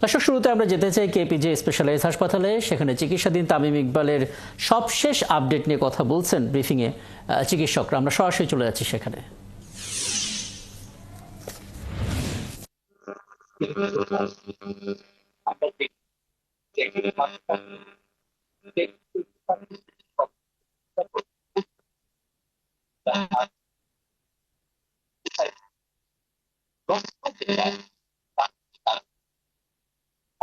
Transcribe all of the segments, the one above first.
দর্শক, শুরুতে আমরা যেতে চাই কেপিজে স্পেশালাইজ হাসপাতালে। সেখানে চিকিৎসাধীন তামিম ইকবালের সবশেষ আপডেট নিয়ে কথা বলছেন ব্রিফিংয়ে চিকিৎসকরা। আমরা সরাসরি চলে যাচ্ছি সেখানে।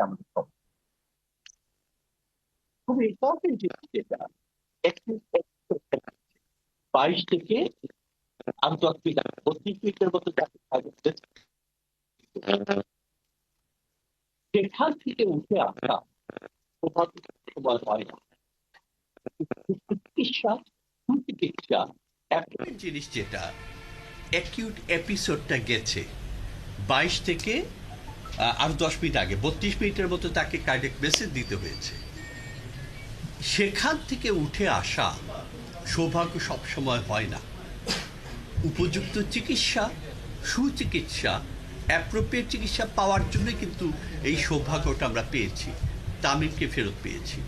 আমাদের সব খুব ইম্পর্টেন্ট যেটা বাইশ থেকে সেখান থেকে উঠে প্রভাব হয় না। চিকিৎসা জিনিস যেটা অ্যাকিউট এপিসোডটা গেছে, বাইশ থেকে আরও দশ মিনিট আগে, বত্রিশ মিনিটের মতো তাকে কার্ডিয়াক মেসেজ দিতে হয়েছে। সেখান থেকে উঠে আসা সৌভাগ্য সবসময় হয় না। উপযুক্ত চিকিৎসা, সুচিকিৎসা অ্যাপ্রোপ্রিয়েট চিকিৎসা পাওয়ার জন্য কিন্তু এই সৌভাগ্যটা আমরা পেয়েছি, তামিমকে ফেরত পেয়েছি।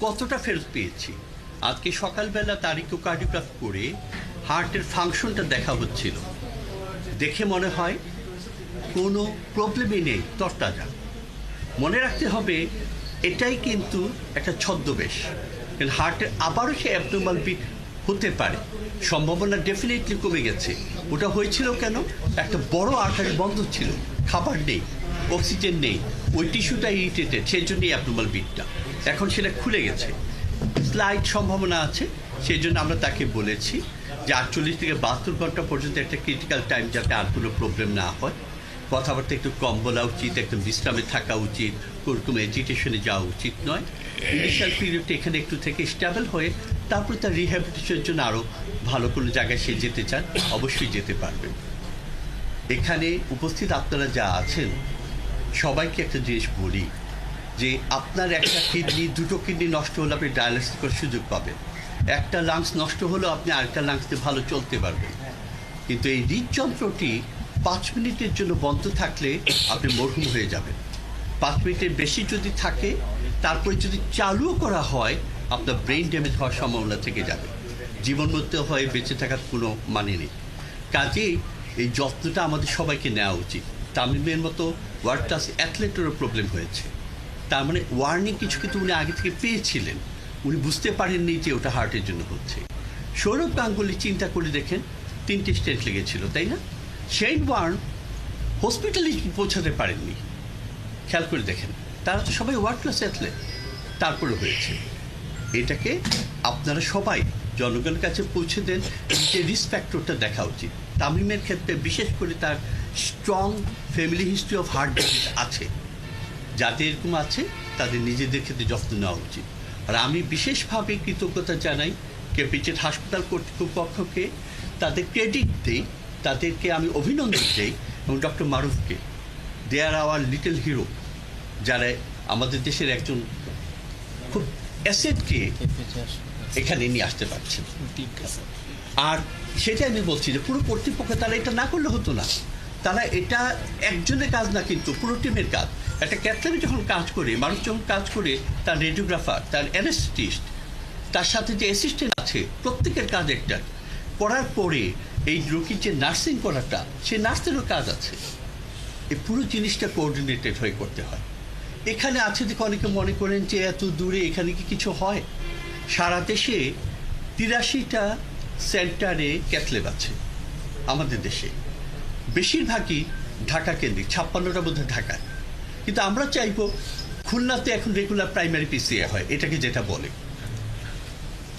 কতটা ফেরত পেয়েছি? আজকে সকালবেলা তার ইকোকার্ডিওগ্রাফ করে হার্টের ফাংশনটা দেখা হচ্ছিল। দেখে মনে হয় কোনো প্রবলেমই নেই, তরতাজা। মনে রাখতে হবে, এটাই কিন্তু একটা ছদ্মবেশ। হার্টের আবারও সে অ্যাবনর্মাল বিট হতে পারে। সম্ভাবনা ডেফিনেটলি কমে গেছে। ওটা হয়েছিল কেন? একটা বড় আর্টারি বন্ধ ছিল। খাবার নেই অক্সিজেন নেই, ওই টিস্যুটা ইরিটেটেড সেই জন্যই অ্যাবনর্মাল বিটটা এখন সেটা খুলে গেছে। স্লাইড সম্ভাবনা আছে সেই জন্য আমরা তাকে বলেছি যে আটচল্লিশ থেকে বাহাত্তর ঘণ্টা পর্যন্ত একটা ক্রিটিক্যাল টাইম যাতে আর কোনো প্রবলেম না হয়। কথাবার্তা একটু কম বলা উচিত, একদম বিশ্রামে থাকা উচিত কোরকম এজিটেশনে যাওয়া উচিত নয়। ইনিশিয়াল পিরিয়ডটা এখানে একটু থেকে স্টেবল হয়ে তারপর তার রিহ্যাবিলিটেশনের জন্য আরও ভালো কোনো জায়গায় সে যেতে চান, অবশ্যই যেতে পারবেন। এখানে উপস্থিত আপনারা যা আছেন, সবাইকে একটা জিনিস বলি যে আপনার একটা কিডনি দুটো কিডনি নষ্ট হলে আপনি ডায়ালিসিস করার সুযোগ পাবেন। একটা লাংস নষ্ট হলেও আপনি আরেকটা লাংসতে ভালো চলতে পারবেন। কিন্তু এই হৃদযন্ত্রটি পাঁচ মিনিটের জন্য বন্ধ থাকলে আপনি মরহুম হয়ে যাবেন। পাঁচ মিনিটের বেশি যদি থাকে, তারপরে যদি চালুও করা হয়, আপনার ব্রেন ড্যামেজ হওয়ার সম্ভাবনা থেকে যাবে। জীবন মধ্যে হয়ে, বেঁচে থাকার কোনো মানে নেই। কাজেই এই যত্নটা আমাদের সবাইকে নেওয়া উচিত। তামিমের মতো ওয়ার্ল্ড ক্লাস অ্যাথলেটেরও প্রবলেম হয়েছে। তার মানে ওয়ার্নিং কিছু কিন্তু উনি আগে থেকে পেয়েছিলেন। উনি বুঝতে পারেননি যে ওটা হার্টের জন্য হচ্ছে। সৌরভ গাঙ্গুলি চিন্তা করে দেখেন, তিনটে স্টেট লেগেছিল, তাই না? শেন ওয়ার্ন হসপিটালে পৌঁছাতে পারেননি। খেয়াল করে দেখেন, তারা তো সবাই ওয়ার্ল্ড ক্লাস অ্যাথলেট তারপরে হয়েছে। এটাকে আপনারা সবাই জনগণের কাছে পৌঁছে দেন যে রিস্ক ফ্যাক্টরটা দেখা উচিত। তামিমের ক্ষেত্রে বিশেষ করে তার strong family history of heart disease আছে। যাদের এরকম আছে, তাদের নিজেদের ক্ষেত্রে যত্ন নেওয়া উচিত। আর আমি বিশেষভাবে কৃতজ্ঞতা জানাই কেপিচের হাসপাতাল কর্তৃপক্ষকে, তাদের ক্রেডিট দিই তাদেরকে আমি অভিনন্দন চাই এবং doctor মারুফকে। They are our little hero যারা আমাদের দেশের একজন খুব অ্যাসেটকে এখানে নিয়ে আসতে পারছেন আর সেটাই আমি বলছি যে পুরো কর্তৃপক্ষ তারা এটা না করলে হতো না। তারা এটা একজনের কাজ না, কিন্তু পুরো টিমের কাজ। একটা ক্যাথলিক যখন কাজ করে মানুষ যখন কাজ করে, তার রেডিওগ্রাফার তার অ্যানেস্টিস্ট তার সাথে যে অ্যাসিস্ট্যান্ট আছে, প্রত্যেকের কাজ একটা। করার পরে এই রোগীর যে নার্সিং করাটা সেই নার্সেরও কাজ আছে। এই পুরো জিনিসটা কোঅর্ডিনেটেড হয়ে করতে হয়। এখানে আছে দেখে অনেকে মনে করেন যে এত দূরে এখানে কি কিছু হয়? সারা দেশে তিরাশিটা সেন্টারে ক্যাথলেব আছে, আমাদের দেশে। বেশিরভাগই ঢাকা কেন্দ্রিক, ছাপ্পান্নটা মধ্যে ঢাকায়। কিন্তু আমরা চাইব খুলনাতে এখন রেগুলার প্রাইমারি পিসিএ হয়, এটাকে যেটা বলে।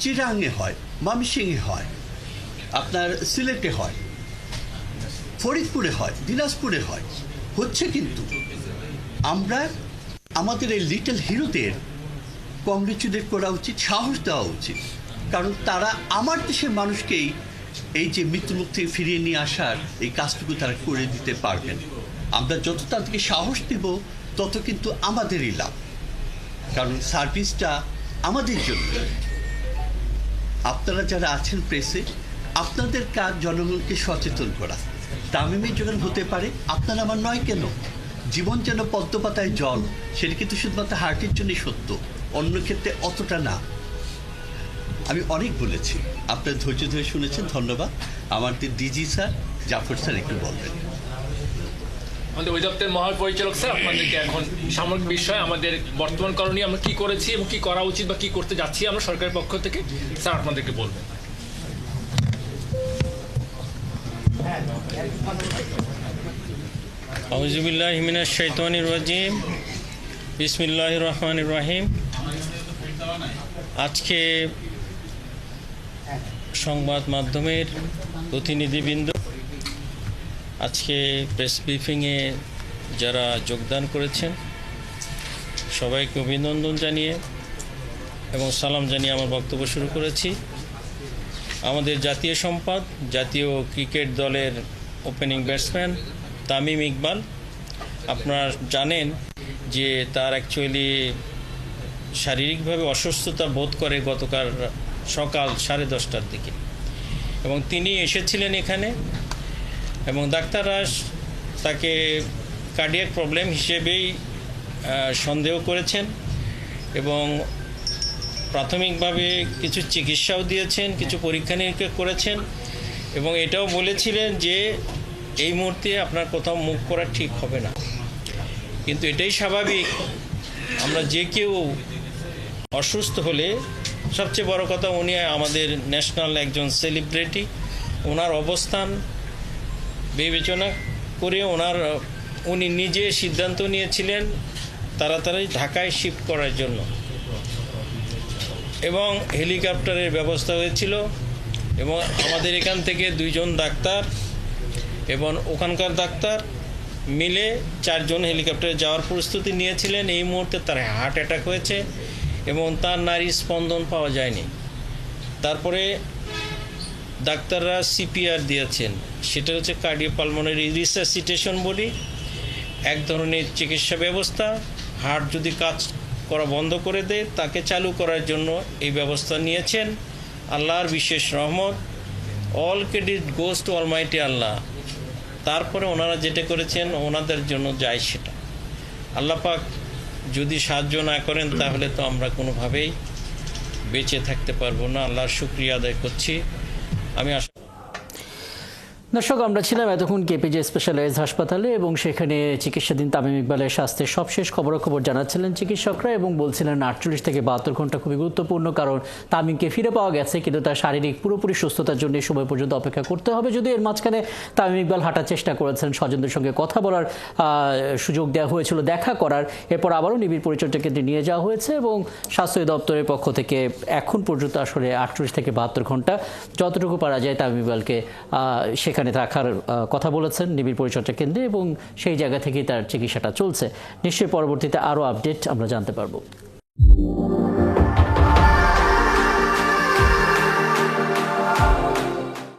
চিরাঙে হয় মামিসিংয়ে হয় আপনার সিলেটে হয়, ফরিদপুরে হয়, দিনাজপুরে হয়, হচ্ছে কিন্তু। আমরা আমাদের এই লিটল হিরোদের কংগ্রেচুলেট করা উচিত, সাহস দেওয়া উচিত। কারণ তারা আমার দেশের মানুষকেই এই যে মৃত্যুমুখ থেকে ফিরিয়ে নিয়ে আসার এই কাজটুকু তারা করে দিতে পারবেন। আমরা যত তাদেরকে সাহস দেব, তত কিন্তু আমাদেরই লাভ। কারণ সার্ভিসটা আমাদের জন্য। আপনারা যারা আছেন প্রেসে আপনাদের কাজ জনগণকে সচেতন করা? তামিমের যখন হতে পারে, আপনার আমার নয় কেন? জীবন যেন পদ্মপাতায় জল, সেটা কিন্তু শুধুমাত্র হার্টের জন্যই সত্য, অন্য ক্ষেত্রে অতটা না। আমি অনেক বলেছি, আপনার ধৈর্য ধরে শুনেছেন, ধন্যবাদ। আমাদের ডিজি স্যার, জাফর স্যার একটু বলবেন। আমাদের অধিদপ্তরের মহাপরিচালক স্যার, আপনাদেরকে এখন সামগ্রিক বিষয়ে, আমাদের বর্তমান করণীয় আমরা কি করেছি এবং কি করা উচিত বা কি করতে যাচ্ছি আমরা সরকারের পক্ষ থেকে, স্যার আপনাদেরকে বলবেন। আউজুবিল্লাহ হিমিনাশ শৈতানির রাজিম। বিসমিল্লাহ রহমান রাহিম। আজকে সংবাদ মাধ্যমের প্রতিনিধিবৃন্দ, আজকে প্রেস ব্রিফিংয়ে যারা যোগদান করেছেন, সবাইকে অভিনন্দন জানিয়ে এবং সালাম জানিয়ে আমার বক্তব্য শুরু করেছি। আমাদের জাতীয় সম্পদ, জাতীয় ক্রিকেট দলের ওপেনিং ব্যাটসম্যান তামিম ইকবাল আপনার জানেন যে তার অ্যাকচুয়ালি শারীরিকভাবে অসুস্থতা বোধ করে গতকাল সকাল সাড়ে দশটার দিকে। এবং তিনি এসেছিলেন এখানে এবং ডাক্তাররা তাকে কার্ডিয়াক প্রবলেম হিসেবেই সন্দেহ করেছেন এবং প্রাথমিকভাবে কিছু চিকিৎসাও দিয়েছেন, কিছু পরীক্ষা নিরীক্ষা করেছেন এবং এটাও বলেছিলেন যে এই মুহূর্তে আপনার কোথাও মুখ করা ঠিক হবে না। কিন্তু এটাই স্বাভাবিক, আমরা যে কেউ অসুস্থ হলে সবচেয়ে বড় কথা উনি আমাদের ন্যাশনাল একজন সেলিব্রিটি, ওনার অবস্থান বিবেচনা করে ওনার, উনি নিজে সিদ্ধান্ত নিয়েছিলেন তাড়াতাড়ি ঢাকায় শিফট করার জন্য। এবং হেলিকপ্টারের ব্যবস্থা হয়েছিল এবং আমাদের এখান থেকে দুইজন ডাক্তার এবং ওখানকার ডাক্তার মিলে চারজন হেলিকপ্টারে যাওয়ার প্রস্তুতি নিয়েছিলেন। এই মুহূর্তে তার হার্ট অ্যাটাক হয়েছে এবং তার নারী স্পন্দন পাওয়া যায়নি। তারপরে ডাক্তাররা সিপিআর দিয়েছেন। সেটা হচ্ছে কার্ডিওপালমোনারি রিসাসিটেশন বলি। এক ধরনের চিকিৎসা ব্যবস্থা, হার্ট যদি কাজ করা বন্ধ করে দেয়, তাকে চালু করার জন্য এই ব্যবস্থা নিয়েছেন। আল্লাহর বিশেষ রহমত। All credit goes to almighty Allah. তারপরে ওনারা যেটা করেছেন, ওনাদের জন্য যায় সেটা। আল্লাপাক যদি সাহায্য না করেন, তাহলে তো আমরা কোনোভাবেই বেঁচে থাকতে পারব না। আল্লাহর শুক্রিয়া আদায় করছি। আমি আশা দর্শক আমরা ছিলাম এতক্ষণ কেপিজে স্পেশালাইজ হাসপাতালে এবং সেখানে চিকিৎসাধীন তামিম ইকবালের স্বাস্থ্যের সবশেষ খবরাখবর জানাচ্ছিলেন চিকিৎসকরা এবং বলছিলেন আটচল্লিশ থেকে বাহাত্তর ঘণ্টা খুবই গুরুত্বপূর্ণ কারণ তামিমকে ফিরে পাওয়া গেছে কিন্তু তার শারীরিক পুরোপুরি সুস্থতার জন্য সময় পর্যন্ত অপেক্ষা করতে হবে। যদি এর মাঝখানে তামিম ইকবাল হাঁটার চেষ্টা করেছেন স্বজনদের সঙ্গে কথা বলার সুযোগ দেওয়া হয়েছিল দেখা করার। এরপর আবারও নিবিড় পরিচর্যা কেন্দ্রে নিয়ে যাওয়া হয়েছে এবং স্বাস্থ্য দপ্তরের পক্ষ থেকে এখন পর্যন্ত আসলে আটচল্লিশ থেকে বাহাত্তর ঘণ্টা যতটুকু পারা যায় তামিম ইকবালকে আহ, সেখানে রাখার কথা বলেছেন নিবিড় পরিচর্যা কেন্দ্রে এবং সেই জায়গা থেকেই তার চিকিৎসাটা চলছে। নিশ্চয়ই পরবর্তীতে আরও আপডেট আমরা জানতে পারব।